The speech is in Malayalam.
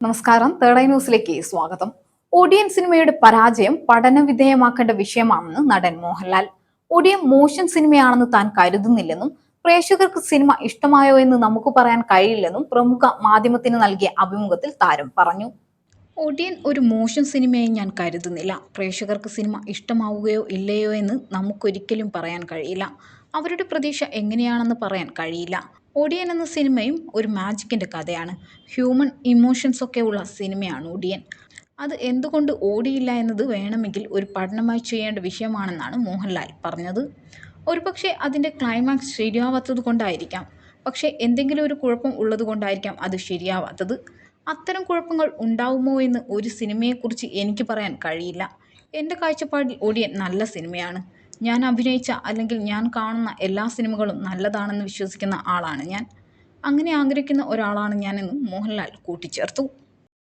നമസ്കാരം. തേർഡ് ഐ ന്യൂസിലേക്ക് സ്വാഗതം. ഒടിയൻ സിനിമയുടെ പരാജയം പഠന വിധേയമാക്കേണ്ട വിഷയമാണെന്ന് നടൻ മോഹൻലാൽ. ഒടിയൻ മോശം സിനിമയാണെന്ന് താൻ കരുതുന്നില്ലെന്നും പ്രേക്ഷകർക്ക് സിനിമ ഇഷ്ടമായോ എന്ന് നമുക്ക് പറയാൻ കഴിയില്ലെന്നും പ്രമുഖ മാധ്യമത്തിന് നൽകിയ അഭിമുഖത്തിൽ താരം പറഞ്ഞു. ഒടിയൻ ഒരു മോശം സിനിമയായി ഞാൻ കരുതുന്നില്ല. പ്രേക്ഷകർക്ക് സിനിമ ഇഷ്ടമാവുകയോ ഇല്ലയോ എന്ന് നമുക്കൊരിക്കലും പറയാൻ കഴിയില്ല. അവരുടെ പ്രതീക്ഷ എങ്ങനെയാണെന്ന് പറയാൻ കഴിയില്ല. ഒടിയൻ എന്ന സിനിമയും ഒരു മാജിക്കിന്റെ കഥയാണ്. ഹ്യൂമൻ ഇമോഷൻസ് ഒക്കെ ഉള്ള സിനിമയാണ് ഒടിയൻ. അത് എന്തുകൊണ്ട് ഓടിയില്ല എന്നത് വേണമെങ്കിൽ ഒരു പഠനമായി ചെയ്യേണ്ട വിഷയമാണെന്നാണ് മോഹൻലാൽ പറഞ്ഞത്. ഒരുപക്ഷെ അതിന്റെ ക്ലൈമാക്സ് ശരിയാവാത്തത് കൊണ്ടായിരിക്കാം. പക്ഷേ എന്തെങ്കിലും ഒരു കുഴപ്പം ഉള്ളത് കൊണ്ടായിരിക്കാം അത് ശരിയാവാത്തത്. അത്തരം കുഴപ്പങ്ങൾ ഉണ്ടാവുമോ എന്ന് ഒരു സിനിമയെക്കുറിച്ച് എനിക്ക് പറയാൻ കഴിയില്ല. എന്റെ കാഴ്ചപ്പാടിൽ ഒടിയൻ നല്ല സിനിമയാണ്. ഞാൻ അഭിനയിച്ച അല്ലെങ്കിൽ ഞാൻ കാണുന്ന എല്ലാ സിനിമകളും നല്ലതാണെന്ന് വിശ്വസിക്കുന്ന ആളാണ് ഞാൻ. അങ്ങനെ ആഗ്രഹിക്കുന്ന ഒരാളാണ് ഞാനെന്നും മോഹൻലാൽ കൂട്ടിച്ചേർത്തു.